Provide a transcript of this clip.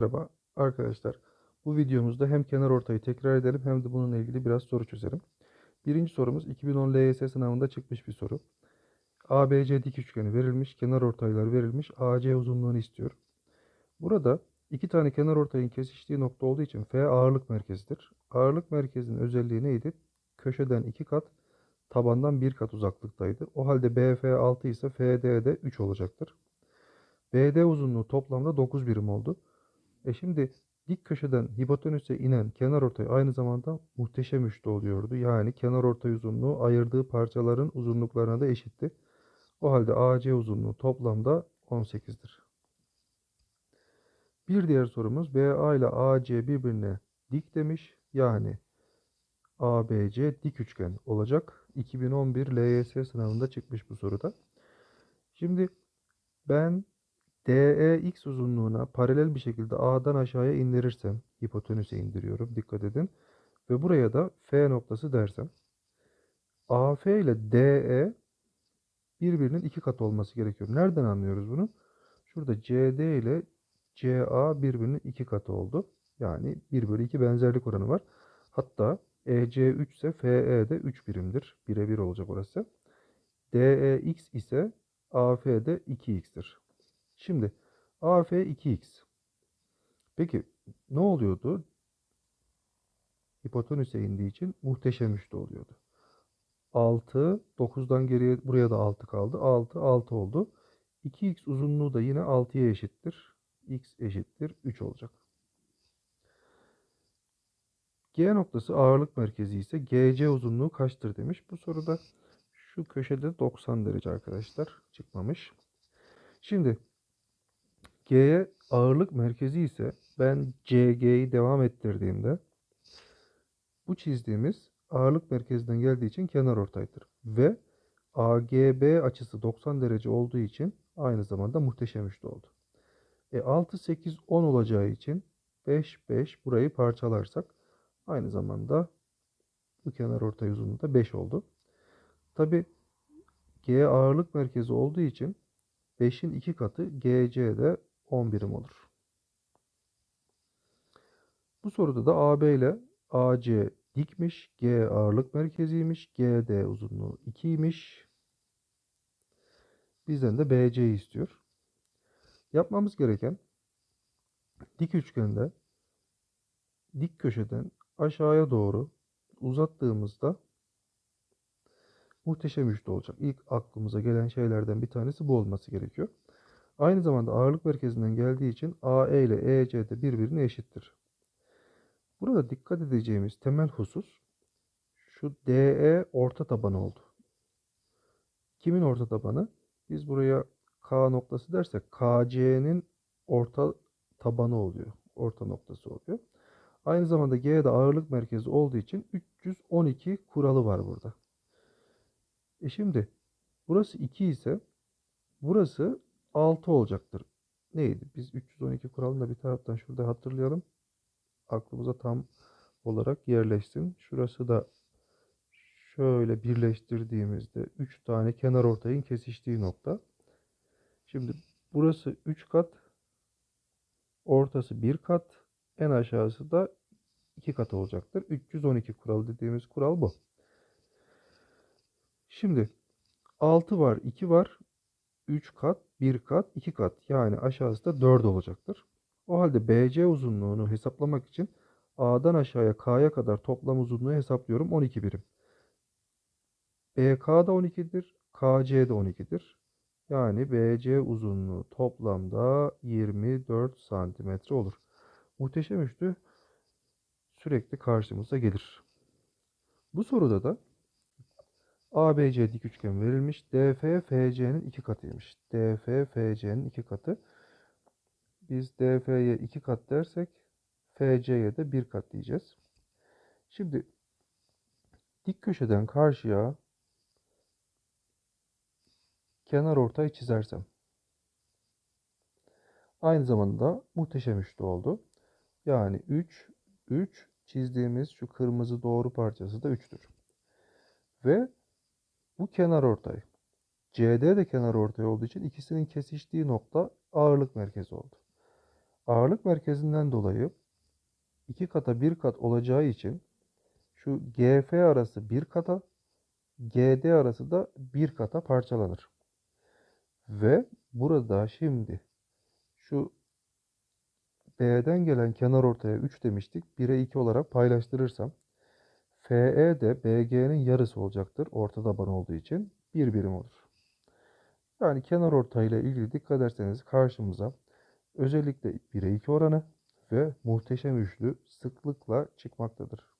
Merhaba arkadaşlar. Bu videomuzda hem kenar ortayı tekrar edelim hem de bununla ilgili biraz soru çözelim. Birinci sorumuz 2010 LYS sınavında çıkmış bir soru. ABC dik üçgeni verilmiş, kenar ortaylar verilmiş, AC uzunluğunu istiyor. Burada iki tane kenar ortayın kesiştiği nokta olduğu için F ağırlık merkezidir. Ağırlık merkezinin özelliği neydi? Köşeden iki kat, tabandan bir kat uzaklıktaydı. O halde BF 6 ise FD de 3 olacaktır. BD uzunluğu toplamda 9 birim oldu. E şimdi dik köşeden hipotenüse inen kenar ortay aynı zamanda muhteşem üçlü oluyordu. Yani kenar ortay uzunluğu ayırdığı parçaların uzunluklarına da eşitti. O halde AC uzunluğu toplamda 18'dir. Bir diğer sorumuz BA ile AC birbirine dik demiş. Yani ABC dik üçgen olacak. 2011 LYS sınavında çıkmış bu soruda. Şimdi ben DEX uzunluğuna paralel bir şekilde A'dan aşağıya indirirsem, hipotenüse indiriyorum, dikkat edin. Ve buraya da F noktası dersem, AF ile DE birbirinin iki katı olması gerekiyor. Nereden anlıyoruz bunu? Şurada CD ile CA birbirinin iki katı oldu. Yani 1 bölü 2 benzerlik oranı var. Hatta EC 3 ise FE de 3 birimdir. Birebir olacak orası. DEX ise AF de 2x'tir. Şimdi AF 2x. Peki ne oluyordu? Hipotenüse indiği için muhteşem üçlü oluyordu. 6, 9'dan geriye buraya da 6 kaldı. 6, 6 oldu. 2x uzunluğu da yine 6'ya eşittir. x eşittir 3 olacak. G noktası ağırlık merkezi ise GC uzunluğu kaçtır demiş. Bu soruda şu köşede 90 derece arkadaşlar çıkmamış. Şimdi G'ye ağırlık merkezi ise ben CG'yi devam ettirdiğimde bu çizdiğimiz ağırlık merkezinden geldiği için kenar ortaydır. Ve AGB açısı 90 derece olduğu için aynı zamanda muhteşem üçlü oldu. E 6, 8, 10 olacağı için 5, 5 burayı parçalarsak aynı zamanda bu kenar ortay uzunluğu da 5 oldu. Tabi G ağırlık merkezi olduğu için 5'in 2 katı GC'de 10 birim olur. Bu soruda da AB ile AC dikmiş, G ağırlık merkeziymiş, GD uzunluğu 2'ymiş. Bizden de BC istiyor. Yapmamız gereken dik üçgende dik köşeden aşağıya doğru uzattığımızda muhteşem üçlü olacak. İlk aklımıza gelen şeylerden bir tanesi bu olması gerekiyor. Aynı zamanda ağırlık merkezinden geldiği için AE ile EC de birbirine eşittir. Burada dikkat edeceğimiz temel husus şu DE orta tabanı oldu. Kimin orta tabanı? Biz buraya K noktası dersek KC'nin orta tabanı oluyor. Orta noktası oluyor. Aynı zamanda G'de ağırlık merkezi olduğu için 312 kuralı var burada. E şimdi burası 2 ise burası 6 olacaktır. Neydi? Biz 312 kuralını da bir taraftan şurada hatırlayalım. Aklımıza tam olarak yerleşsin. Şurası da şöyle birleştirdiğimizde 3 tane kenar ortayın kesiştiği nokta. Şimdi burası 3 kat, ortası 1 kat, en aşağısı da 2 kat olacaktır. 312 kural dediğimiz kural bu. Şimdi 6 var, 2 var, 3 kat, 1 kat, 2 kat yani aşağısı da 4 olacaktır. O halde BC uzunluğunu hesaplamak için A'dan aşağıya K'ya kadar toplam uzunluğu hesaplıyorum 12 birim. BK da 12'dir, KC de 12'dir. Yani BC uzunluğu toplamda 24 santimetre olur. Muhteşem üçlü sürekli karşımıza gelir. Bu soruda da ABC dik üçgen verilmiş. DF FC'nin iki katıymış. DF FC'nin iki katı. Biz DF'ye iki kat dersek FC'ye de bir kat diyeceğiz. Şimdi dik köşeden karşıya kenar ortay çizersem aynı zamanda muhteşem üçlü oldu. Yani 3 3 çizdiğimiz şu kırmızı doğru parçası da 3'tür. Ve bu kenar ortay. CD de kenar ortay olduğu için ikisinin kesiştiği nokta ağırlık merkezi oldu. Ağırlık merkezinden dolayı iki kata bir kat olacağı için şu GF arası bir kata, GD arası da bir kata parçalanır. Ve burada şimdi şu B'den gelen kenar ortaya 3 demiştik. 1'e 2 olarak paylaştırırsam FE de BG'nin yarısı olacaktır. Orta taban olduğu için 1 birim olur. Yani kenar ortayla ilgili dikkat ederseniz karşımıza özellikle 1'e 2 oranı ve muhteşem üçlü sıklıkla çıkmaktadır.